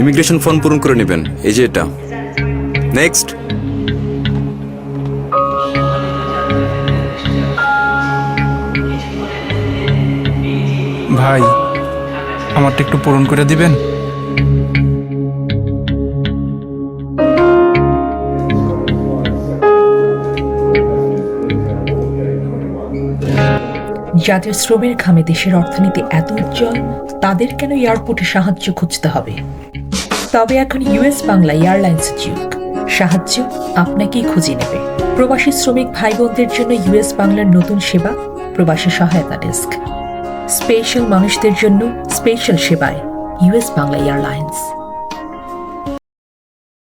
Immigration form পূরণ করে নেবেন। এই যে এটা। নেক্সট ভাই, আমারটা একটু পূরণ করে দিবেন? যাদের শ্রমের ঘামে দেশের অর্থনীতি এত উজ্জ্বল, তাদের কেন এয়ারপোর্টে সাহায্য খুঁজতে হবে? তবে এখন ইউএস বাংলা এয়ারলাইন্স যুগ। সাহায্য আপনাকেই খুঁজে নেবে। প্রবাসী শ্রমিক ভাই বোনদের জন্য ইউএস বাংলার নতুন সেবা, প্রবাসী সহায়তা ডেস্ক। স্পেশাল মানুষদের জন্য স্পেশাল সেবায় ইউএস বাংলা এয়ারলাইন্স।